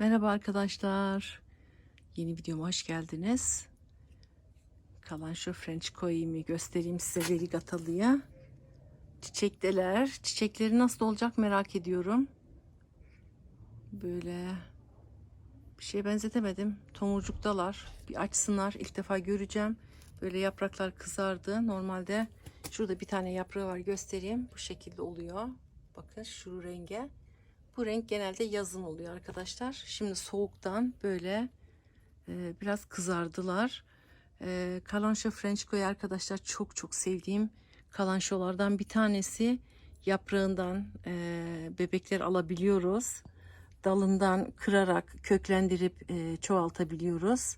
Merhaba arkadaşlar. Yeni videoma hoş geldiniz. Kalan şu French koyimi göstereyim size Verigatalı'ya. Çiçekteler. Çiçekleri nasıl olacak merak ediyorum. Böyle bir şeye benzetemedim. Tomurcuktalar. Bir açsınlar. İlk defa göreceğim. Böyle yapraklar kızardı. Normalde şurada bir tane yaprağı var göstereyim. Bu şekilde oluyor. Bakın şu renge. Bu renk genelde yazın oluyor arkadaşlar. Şimdi soğuktan böyle e, biraz kızardılar. E, Kalanşo Frenchko'yu arkadaşlar çok çok sevdiğim kalanşolardan bir tanesi. Yaprağından e, bebekler alabiliyoruz. Dalından kırarak köklendirip e, çoğaltabiliyoruz.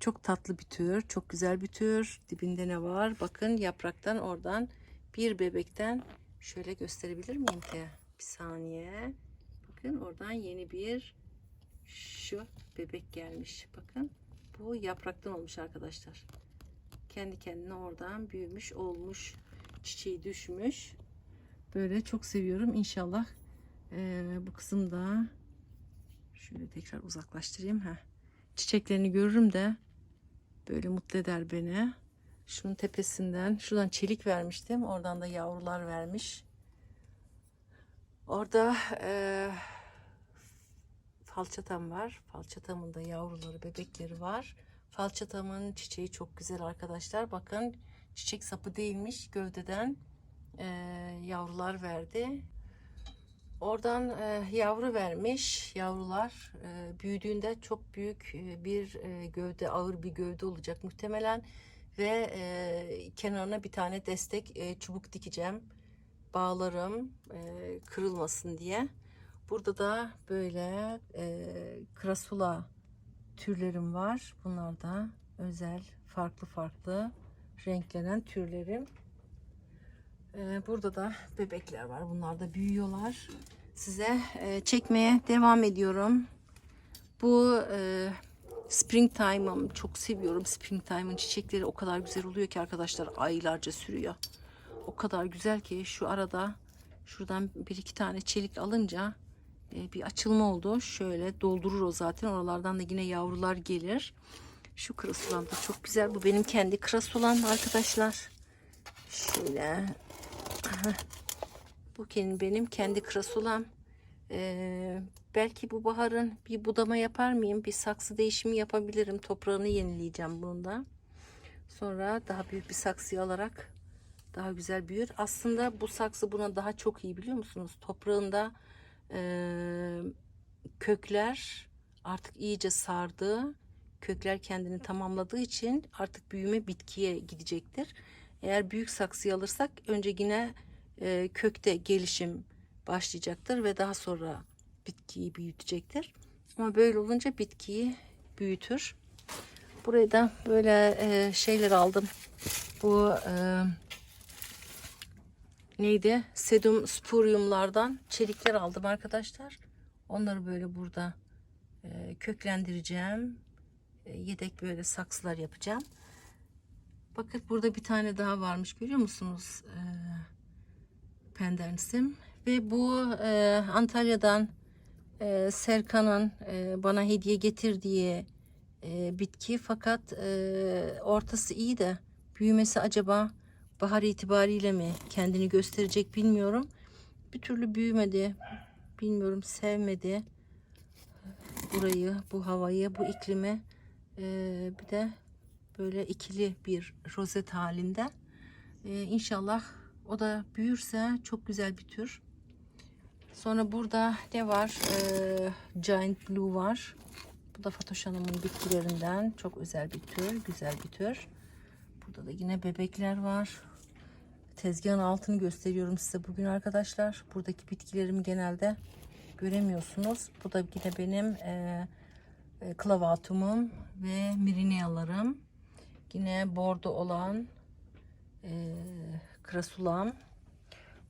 Çok tatlı bir tür, çok güzel bir tür. Dibinde ne var? Bakın yapraktan oradan bir bebekten şöyle gösterebilir miyim ki? Bir saniye. Bakın oradan yeni bir şu bebek gelmiş. Bakın bu yapraktan olmuş arkadaşlar. Kendi kendine oradan büyümüş olmuş. Çiçeği düşmüş. Böyle çok seviyorum. İnşallah eee, bu kısım da şöyle tekrar uzaklaştırayım. Heh. Çiçeklerini görürüm de böyle mutlu eder beni. Şunun tepesinden şuradan çelik vermiştim. Oradan da yavrular vermiş. Orada e, falçatam var. Falçatamın da yavruları, bebekleri var. Falçatamın çiçeği çok güzel arkadaşlar. Bakın çiçek sapı değilmiş. Gövdeden e, yavrular verdi. Oradan e, yavru vermiş. Yavrular e, büyüdüğünde çok büyük e, bir e, gövde, ağır bir gövde olacak muhtemelen. Ve e, kenarına bir tane destek e, çubuk dikeceğim bağlarım e, kırılmasın diye. Burada da böyle e, krasula türlerim var. Bunlar da özel, farklı farklı renklenen türlerim. E, burada da bebekler var. Bunlar da büyüyorlar. Size e, çekmeye devam ediyorum. Bu e, Springtime'ım çok seviyorum. Springtime'ın çiçekleri o kadar güzel oluyor ki arkadaşlar aylarca sürüyor o kadar güzel ki şu arada şuradan bir iki tane çelik alınca e, bir açılma oldu. Şöyle doldurur o zaten. Oralardan da yine yavrular gelir. Şu krasulam da çok güzel. Bu benim kendi krasulam arkadaşlar. Şöyle. Bu benim kendi krasulam. Ee, belki bu baharın bir budama yapar mıyım? Bir saksı değişimi yapabilirim. Toprağını yenileyeceğim bunda. Sonra daha büyük bir saksı alarak daha güzel büyür. Aslında bu saksı buna daha çok iyi biliyor musunuz? Toprağında e, kökler artık iyice sardı. Kökler kendini tamamladığı için artık büyüme bitkiye gidecektir. Eğer büyük saksıyı alırsak önce yine e, kökte gelişim başlayacaktır ve daha sonra bitkiyi büyütecektir. Ama böyle olunca bitkiyi büyütür. Buraya da böyle e, şeyler aldım. Bu e, neydi? Sedum spuriumlardan çelikler aldım arkadaşlar. Onları böyle burada e, köklendireceğim. E, yedek böyle saksılar yapacağım. Bakın burada bir tane daha varmış görüyor musunuz? E, pendensim. Ve bu e, Antalya'dan e, Serkan'ın e, bana hediye getirdiği e, bitki. Fakat e, ortası iyi de büyümesi acaba bahar itibariyle mi kendini gösterecek bilmiyorum. Bir türlü büyümedi. Bilmiyorum sevmedi. Burayı, bu havayı, bu iklimi. Ee, bir de böyle ikili bir rozet halinde. Ee, inşallah o da büyürse çok güzel bir tür. Sonra burada ne var? Ee, Giant Blue var. Bu da Fatoş Hanım'ın bitkilerinden. Çok özel bir tür. Güzel bir tür. Burada da yine bebekler var. Tezgahın altını gösteriyorum size bugün arkadaşlar. Buradaki bitkilerimi genelde göremiyorsunuz. Bu da yine benim e, e, klavatumum ve mirinealarım. Yine bordo olan e, krasulam.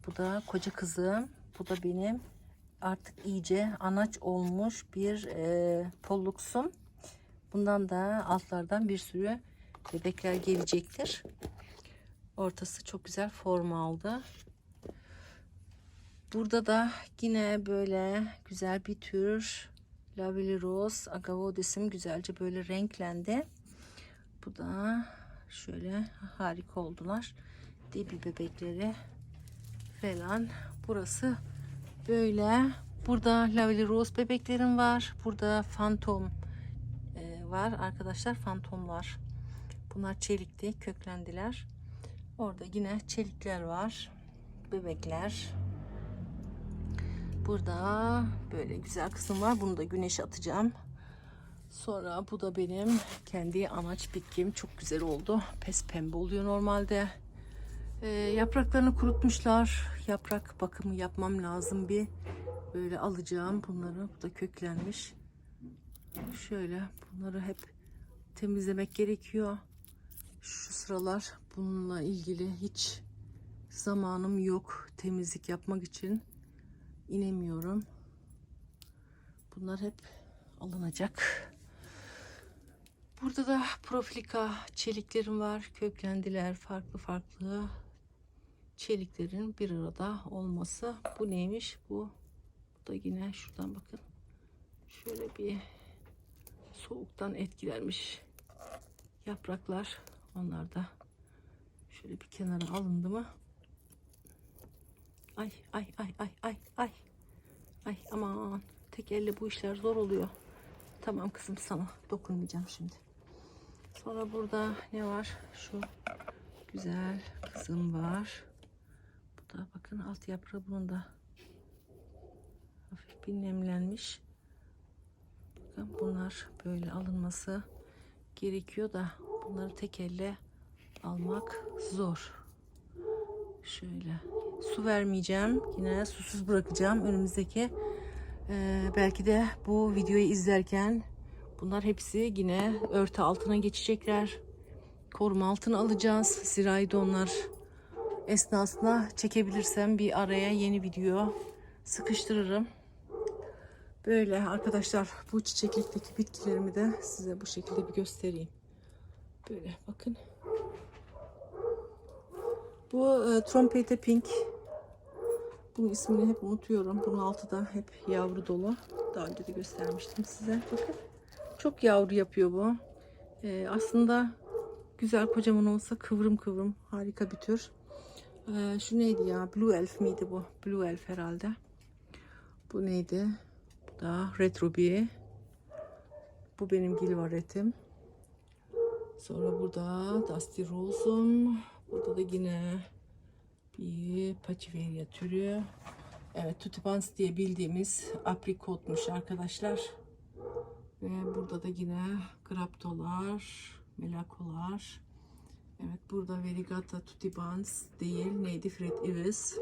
Bu da koca kızım. Bu da benim artık iyice anaç olmuş bir e, polluksum. Bundan da altlardan bir sürü bebekler gelecektir. Ortası çok güzel form aldı. Burada da yine böyle güzel bir tür Lavely Rose Agavodis'im güzelce böyle renklendi. Bu da şöyle harika oldular. Debi bebekleri falan. Burası böyle. Burada Lavely Rose bebeklerim var. Burada Phantom e, var arkadaşlar. Fantomlar. Bunlar çelikti. Köklendiler. Orada yine çelikler var. Bebekler. Burada böyle güzel kısım var. Bunu da güneşe atacağım. Sonra bu da benim kendi anaç bitkim. Çok güzel oldu. Pes pembe oluyor normalde. Ee, yapraklarını kurutmuşlar. Yaprak bakımı yapmam lazım bir. Böyle alacağım bunları. Bu da köklenmiş. Şöyle bunları hep temizlemek gerekiyor. Şu sıralar bununla ilgili hiç zamanım yok temizlik yapmak için inemiyorum. Bunlar hep alınacak. Burada da profilika çeliklerim var. Köklendiler. Farklı farklı çeliklerin bir arada olması. Bu neymiş? Bu, bu da yine şuradan bakın. Şöyle bir soğuktan etkilenmiş yapraklar. Onlar da şöyle bir kenara alındı mı? Ay ay ay ay ay ay. Ay aman tek elle bu işler zor oluyor. Tamam kızım sana dokunmayacağım şimdi. Sonra burada ne var? Şu güzel kızım var. Bu da bakın alt yaprağı bunun da hafif bir nemlenmiş. Bakın bunlar böyle alınması gerekiyor da bunları tek elle almak zor. Şöyle su vermeyeceğim. Yine susuz bırakacağım önümüzdeki. Ee, belki de bu videoyu izlerken bunlar hepsi yine örtü altına geçecekler. Koruma altına alacağız. Zirai donlar esnasında çekebilirsem bir araya yeni video sıkıştırırım. Böyle arkadaşlar bu çiçeklikteki bitkilerimi de size bu şekilde bir göstereyim. Böyle bakın. Bu e, Trompete Pink. Bunun ismini hep unutuyorum. Bunun altı da hep yavru dolu. Daha önce de göstermiştim size. Bakın. Çok yavru yapıyor bu. E, aslında güzel kocaman olsa kıvrım kıvrım harika bir tür. E, şu neydi ya? Blue Elf miydi bu? Blue Elf herhalde. Bu neydi? Bu da Red Ruby. Bu benim Gilvaret'im. Sonra burada Dusty Rose'um. Burada da yine bir Pachiveria türü. Evet Tutibans diye bildiğimiz aprikotmuş arkadaşlar. Ve burada da yine Graptolar, Melakolar. Evet burada Verigata Tutibans değil. Neydi? Fred Ives.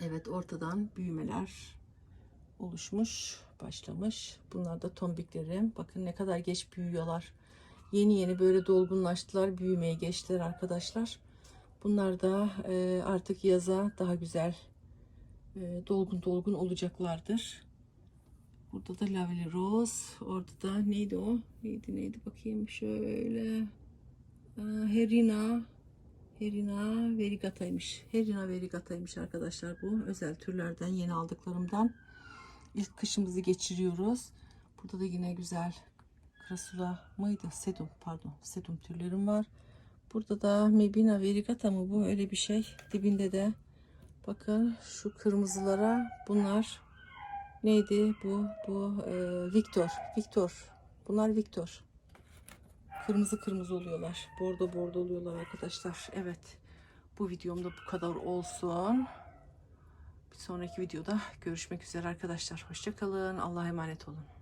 Evet ortadan büyümeler oluşmuş, başlamış. Bunlar da tombiklerim. Bakın ne kadar geç büyüyorlar. Yeni yeni böyle dolgunlaştılar, büyümeye geçtiler arkadaşlar. Bunlar da e, artık yaza daha güzel e, dolgun dolgun olacaklardır. Burada da Lavely Rose. Orada da neydi o? Neydi neydi bakayım şöyle. Herina. Herina Verigata'ymış. Herina Verigata'ymış arkadaşlar bu. Özel türlerden yeni aldıklarımdan. İlk kışımızı geçiriyoruz. Burada da yine güzel Krasula mıydı? Sedum pardon. Sedum türlerim var. Burada da Mebina Verigata mı bu? Öyle bir şey. Dibinde de bakın şu kırmızılara bunlar neydi bu? Bu e, Victor. Victor. Bunlar Victor. Kırmızı kırmızı oluyorlar. Bordo bordo oluyorlar arkadaşlar. Evet. Bu videomda bu kadar olsun. Bir sonraki videoda görüşmek üzere arkadaşlar. Hoşçakalın. Allah'a emanet olun.